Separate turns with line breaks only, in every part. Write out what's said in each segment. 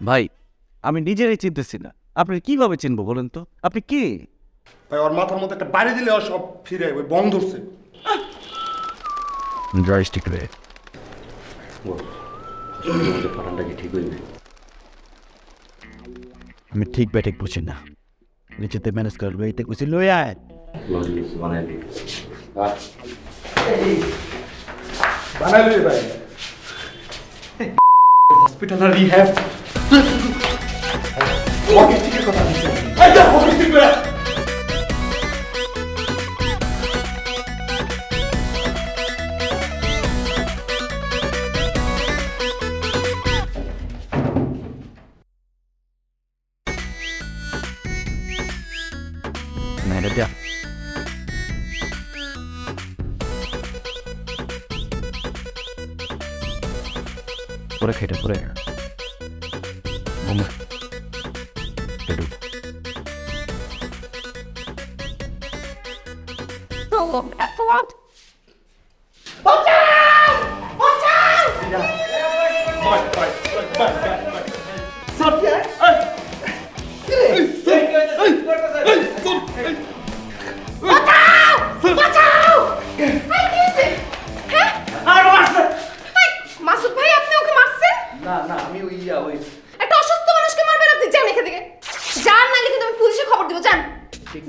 ভাই আমি নিজেরাই চিনতেছি না। আপনি কীভাবে চিনবো বলেন তো? আপনি কি?
ভাই ওর মাথার মধ্যে একটা বাড়ি দিলে ওর সব ফিরে ওই বন্ধ ধরছে।
জয়স্টিক রে।
পাঠানটা কি ঠিক হইবে
আমি ঠিক ব্যাঠিক বুঝি না। নিচেতে ম্যানেজ করব এইতে কুচি লই আয়।
বানাইলি ভাই। হসপিটাল আর রিহ্যাব হকি স্টিকের কথা বলছি এই যা হকি স্টিক বেরা
না ഒന്ന് എടു Oh,
that's a lot. Watch out! যান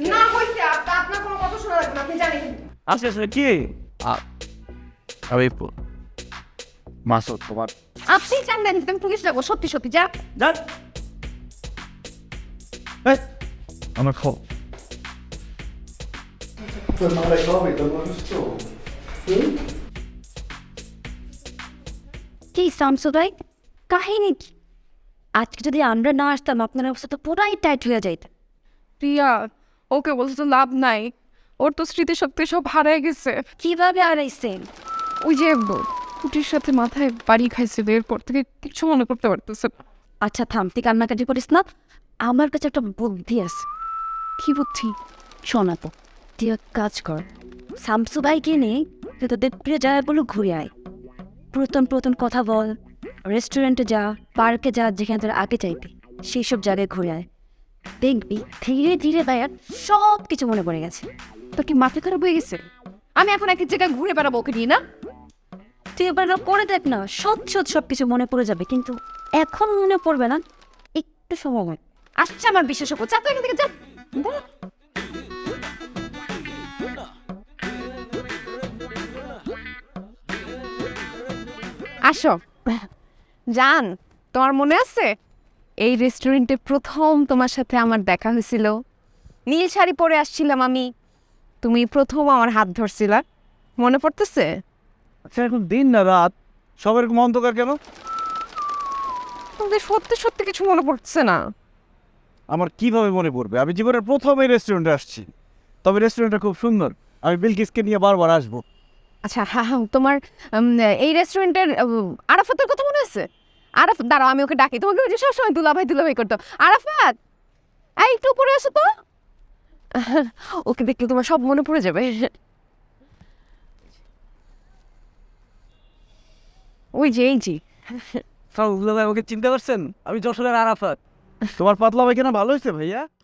না আপ- আপনার কোনো কথা শোনা লাগবে আপনি জান এখান থেকে।
আচ্ছা আচ্ছা কি? আ- আমি মাসুদ তোমার
আপনি জান না আমি পুলিশ সত্যি সত্যি যা
এই, আমার খো
কি শামসু ভাই কাহিনী কি? আজকে যদি আমরা না আসতাম আপনার অবস্থা তো পুরাই টাইট হয়ে যাইত।
প্রিয়া ওকে বলতে তো লাভ নাই। ওর তো স্মৃতিশক্তি সব হারায় গেছে।
কীভাবে হারাইছেন
ওই যে কুটির সাথে মাথায় বাড়ি খাইছিল এরপর থেকে কিছু মনে করতে পারতেছে না।
আচ্ছা থাম তুই কান্নাকাটি করিস না। আমার কাছে একটা বুদ্ধি আছে।
কি বুদ্ধি?
শোনা তো তুই এক কাজ কর। শামসু ভাইকে নিয়ে তুই তোদের প্রিয় জায়গায় বলে ঘুরে আয়। প্রথম প্রথম কথা বল রেস্টুরেন্টে যা পার্কে যা যেখানে তোর আগে চাইবি সেই সব জায়গায় ঘুরে আয়। দেখবি, ধীরে ধীরে ভাইয়ার সব কিছু মনে পড়ে গেছে।
তোর কি মাথা খারাপ হয়ে গেছে? আমি এখন এক জায়গায় ঘুরে বেড়াবো ওকে নিয়ে, না?
তুই এবার করে দেখ না সচ্ছ সব কিছু মনে পড়ে যাবে, কিন্তু এখন মনে পড়বে না, একটু সময়।
আসছে আমার বিশেষজ্ঞ চা তো এখান থেকে যা। আসো। জান, তোমার মনে আছে? এই রেস্টুরেন্টে প্রথম তোমার সাথে আমার দেখা হয়েছিল। নীল শাড়ি পরে আসছিলাম আমি। তুমি প্রথম আমার হাত ধরছিলা। মনে পড়তেছে?
আচ্ছা এখন দিন না রাত? সব এরকম অন্ধকার কেন?
তোমাদের সত্যি সত্যি কিছু মনে পড়ছে না।
আমার কীভাবে মনে পড়বে? আমি জীবনের প্রথম এই রেস্টুরেন্টে আসছি। তবে রেস্টুরেন্টটা খুব সুন্দর। আমি বিলকিসকে নিয়ে বারবার আসব।
আচ্ছা হ্যাঁ হ্যাঁ তোমার এই রেস্টুরেন্টের আরাফাতের কথা মনে আছে? আরাফ, দাঁড়াও, আমি ওকে ডাকি। তোমাকে ওই যে সবসময় দুলাভাই দুলাভাই করতো। আরাফাত, এই একটু উপরে আসো তো। ওকে দেখলে তোমার সব মনে পড়ে যাবে। ওই যে, এই
ভাই ওকে চিনতে পারছেন? আমি যশোরের আরাফাত। তোমার পাতলা ভাই কেনা ভালো হয়েছে ভাইয়া?